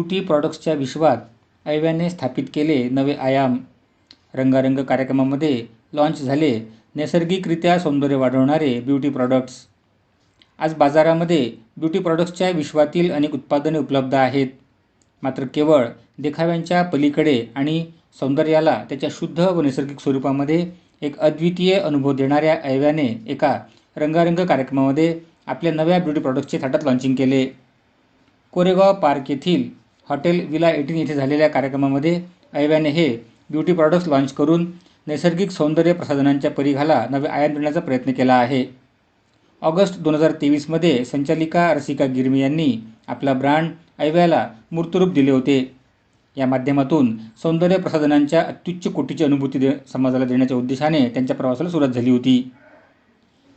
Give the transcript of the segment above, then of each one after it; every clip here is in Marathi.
ब्युटी प्रॉडक्ट्सच्या विश्वात ऐव्याने स्थापित केले नवे आयाम. रंगारंग कार्यक्रमामध्ये लाँच झाले नैसर्गिकरित्या सौंदर्य वाढवणारे ब्युटी प्रॉडक्ट्स. आज बाजारामध्ये ब्युटी प्रॉडक्ट्सच्या विश्वातील अनेक उत्पादने उपलब्ध आहेत. मात्र केवळ देखाव्यांच्या पलीकडे आणि सौंदर्याला त्याच्या शुद्ध व नैसर्गिक स्वरूपामध्ये एक अद्वितीय अनुभव देणाऱ्या ऐव्याने एका रंगारंग कार्यक्रमामध्ये आपल्या नव्या ब्युटी प्रॉडक्ट्सचे थाटात लॉन्चिंग केले. कोरेगाव पार्क येथील हॉटेल विला एटीन येथे झालेल्या कार्यक्रमामध्ये ऐव्याने हे ब्युटी प्रॉडक्ट्स लॉन्च करून नैसर्गिक सौंदर्य प्रसाधनांच्या परिघाला नवे आयाम देण्याचा प्रयत्न केला आहे. ऑगस्ट दोन हजार तेवीसमध्ये संचालिका रसिका गिरमी यांनी आपला ब्रँड ऐव्याला मूर्तरूप दिले होते. या माध्यमातून सौंदर्य प्रसाधनांच्या अत्युच्च कोटीची अनुभूती दे समाजाला देण्याच्या उद्देशाने त्यांच्या प्रवासाला सुरुवात झाली होती.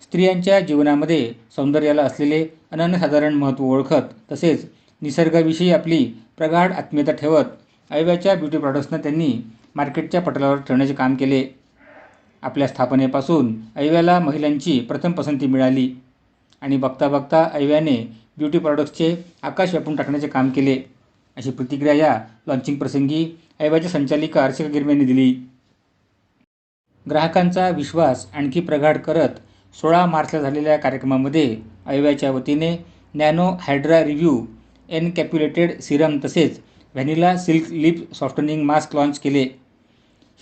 स्त्रियांच्या जीवनामध्ये सौंदर्याला असलेले अनन्यसाधारण महत्त्व ओळखत तसेच निसर्गाविषयी आपली प्रगाढ आत्मीयता ठेवत ऐव्याच्या ब्युटी प्रॉडक्ट्सना त्यांनी मार्केटच्या पटलावर ठेवण्याचे काम केले. आपल्या स्थापनेपासून ऐव्याला महिलांची प्रथम पसंती मिळाली आणि बघता बघता ऐव्याने ब्युटी प्रॉडक्ट्सचे आकाश व्यापून टाकण्याचे काम केले. अशी प्रतिक्रिया या लॉन्चिंग प्रसंगी ऐव्याच्या संचालिका अर्चिका गिरमेने दिली. ग्राहकांचा विश्वास आणखी प्रगाढ करत सोळा मार्चला झालेल्या कार्यक्रमामध्ये ऐव्याच्या वतीने nano hydra review encapsulated serum तसेच vanilla silk lip softening mask launch केले.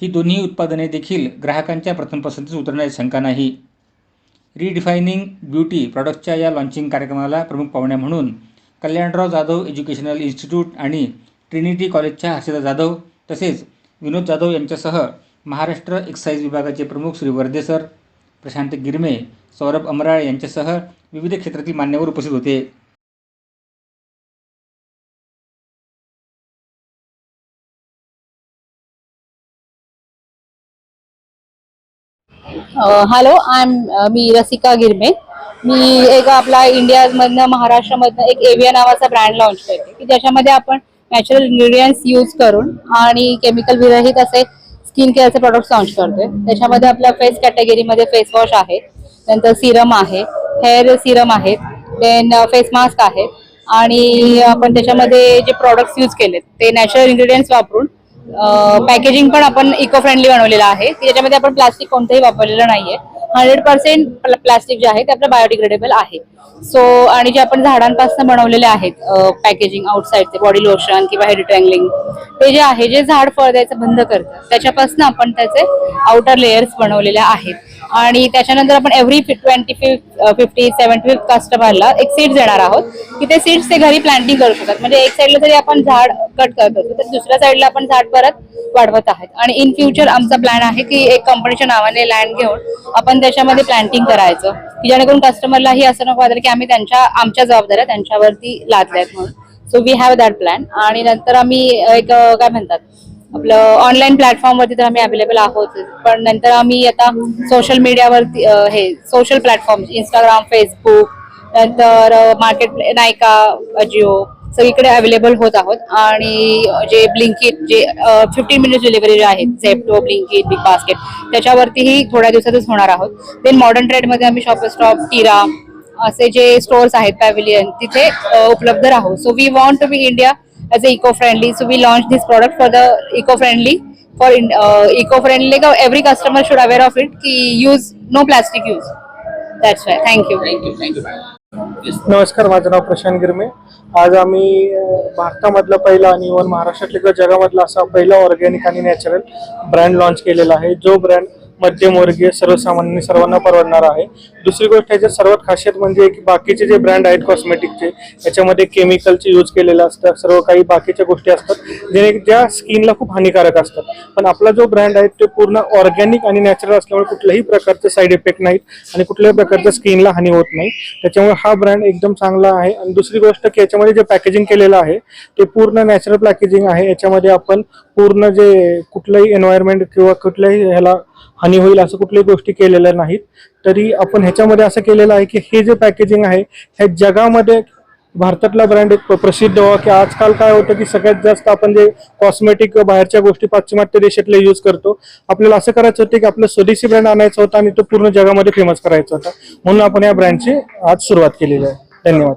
ही दोन्ही उत्पादने देखील ग्राहकांच्या प्रथम पसंतीस उतरण्याची शंका नाही. रिडिफायनिंग ब्युटी प्रॉडक्टच्या या लॉन्चिंग कार्यक्रमाला प्रमुख पाहुण्या म्हणून कल्याणराव जाधव एज्युकेशनल इन्स्टिट्यूट आणि ट्रिनिटी कॉलेजच्या हर्षदा जाधव तसेच विनोद जाधव यांच्यासह महाराष्ट्र एक्साईज विभागाचे प्रमुख श्री वर्धेसर प्रशांत गिरमे सौरभ अमराळ यांच्यासह विविध क्षेत्रातील मान्यवर उपस्थित होते. हॅलो आय एम मी रसिका गिरमे. मी एक आपला इंडियामधनं महाराष्ट्रामधनं एक एविया नावाचा ब्रँड लॉन्च करते की ज्याच्यामध्ये आपण नॅचरल इन्ग्रेडियंट्स यूज करून आणि केमिकल विरहित असे स्किन केअरचे प्रोडक्ट्स लॉन्च करतोय. त्याच्यामध्ये आपल्या फेस कॅटेगरीमध्ये फेस वॉश आहे नंतर सिरम आहे हेअर सिरम आहे देन फेस मास्क आहे आणि आपण त्याच्यामध्ये जे प्रॉडक्ट्स यूज केलेत ते नॅचरल इन्ग्रेडियंट्स वापरून पॅकेजिंग पण आपण इको फ्रेंडली बनवलेलं आहे. की ज्याच्यामध्ये आपण प्लास्टिक कोणतंही वापरलेलं नाहीये. हंड्रेड पर्सेंट प्लास्टिक जे आहे ते आपलं बायोडिग्रेडेबल आहे. सो आणि जे आपण झाडांपासून बनवलेले आहेत पॅकेजिंग आउटसाईडचे बॉडी लोशन किंवा हेड ट्रँगलिंग ते जे आहे जे झाड फळ द्यायचं बंद करतं त्याच्यापासून आपण त्याचे आउटर लेयर्स बनवलेले आहेत. आणि त्याच्यानंतर आपण every twenty fifth fifty seventy fifth कस्टमरला एक सीड्स देणार आहोत. की ते सीड्स ते घरी प्लांटिंग करू शकतात. म्हणजे एक साईडला जरी आपण झाड कट करत असतो तर दुसऱ्या साईडला आपण झाड परत वाढवत आहेत. आणि इन फ्युचर आमचा प्लॅन आहे की एक कंपनीच्या नावाने लँड घेऊन आपण त्याच्यामध्ये प्लांटिंग करायचं. की जेणेकरून कस्टमरलाही असं नको वाटेल की आम्ही त्यांच्या आमच्या जबाबदाऱ्या त्यांच्यावरती लादल्यात म्हणून. So we have that plan आणि नंतर आम्ही एक काय म्हणतात? आपलं ऑनलाईन प्लॅटफॉर्मवरती तर आम्ही अवेलेबल आहोत पण नंतर आम्ही आता सोशल मीडियावरती हे सोशल प्लॅटफॉर्म इंस्टाग्राम फेसबुक नंतर मार्केट नायका अजिओ सगळीकडे अवेलेबल होत आहोत. आणि जे ब्लिंकिट जे फिफ्टीन मिनिट डिलिव्हरी जे आहेत झेप्टो ब्लिंकिट बिग बास्केट त्याच्यावरतीही थोड्या दिवसातच होणार आहोत. देन मॉडर्न ट्रेडमध्ये आम्ही शॉपर स्टॉप टिरा असे जे स्टोर्स आहेत पॅव्हिलियन तिथे उपलब्ध राहू. So we want to be India as a eco-friendly. So we launched this product for the eco-friendly. For in, uh, eco-friendly, like uh, every customer should aware of it. Ki use no plastic use. That's why. Thank you. Thank you thank you madam नमस्कार माझं नाव प्रशांत गिरमे आज आम्ही भारतामधलं पहिला आणि इव्हन महाराष्ट्रातलं किंवा जगामधला असा पहिला ऑर्गॅनिक आणि नॅचरल ब्रँड लॉन्च केलेला आहे जो ब्रँड मध्यमवर्गीय सर्वसामान्य सर्वांना परवडणार आहे. दुसरी गोष्ट याच्यात सर्वात खासियत म्हणजे की बाकीचे जे ब्रँड आहेत कॉस्मेटिकचे याच्यामध्ये केमिकलचे यूज केलेलं असतात सर्व काही बाकीच्या गोष्टी असतात जे ज्या स्किनला खूप हानिकारक असतात. पण आपला जो ब्रँड आहे तो पूर्ण ऑर्गॅनिक आणि नॅचरल असल्यामुळे कुठल्याही प्रकारचे साईड इफेक्ट नाहीत आणि कुठल्याही प्रकारच्या स्किनला हानी होत नाही. त्याच्यामुळे हा ब्रँड एकदम चांगला आहे. आणि दुसरी गोष्ट की याच्यामध्ये जे पॅकेजिंग केलेलं आहे ते पूर्ण नॅचरल पॅकेजिंग आहे. याच्यामध्ये आपण पूर्ण जे कुठलंही एन्व्हायरमेंट किंवा कुठल्याही ह्याला हानी होईल असं कुठल्याही गोष्टी केलेल्या नाहीत. तरी आपण ह्याच्यामध्ये असं केलेलं आहे की हे जे पॅकेजिंग आहे हे जगामध्ये भारतातला ब्रँड एक प्रसिद्ध व्हावा की आजकाल काय होतं की सगळ्यात जास्त आपण जे कॉस्मेटिक बाहेरच्या गोष्टी पाश्चिमात्य देशातले यूज करतो आपल्याला असं करायचं होतं की आपलं स्वदेशी ब्रँड आणायचा होता आणि तो पूर्ण जगामध्ये फेमस करायचा होता. म्हणून आपण या ब्रँडची आज सुरुवात केलेली आहे. धन्यवाद.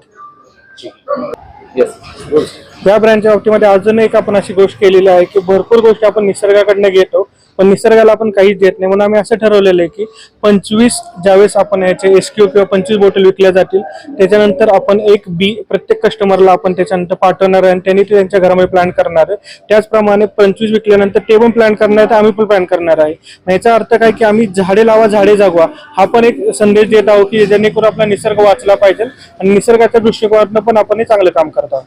येस या ब्रँडच्या बाबतीमध्ये अजून एक आपण अशी गोष्ट केलेली आहे की भरपूर गोष्टी आपण निसर्गाकडनं घेतो. पण निसर्गाला आपण काहीच देत नाही. म्हणून आम्ही असं ठरवलेलं आहे की पंचवीस ज्यावेळेस आपण याचे एस क्यू किंवा पंचवीस बॉटल विकल्या जातील त्याच्यानंतर आपण एक बी प्रत्येक कस्टमरला आपण त्याच्यानंतर पाठवणार आहे आणि त्यांनी ते त्यांच्या घरामध्ये प्लॅन करणार आहे. त्याचप्रमाणे पंचवीस विकल्यानंतर ते पण प्लॅन करणार आहे तर आम्ही पण प्लॅन करणार आहे. याचा अर्थ काय की आम्ही झाडे लावा झाडे जगवा. हा पण एक संदेश देत आहोत की जेणेकरून आपला निसर्ग वाचला पाहिजे आणि निसर्गाच्या दृष्टिकोनातून पण आपण हे चांगलं काम करत आहोत.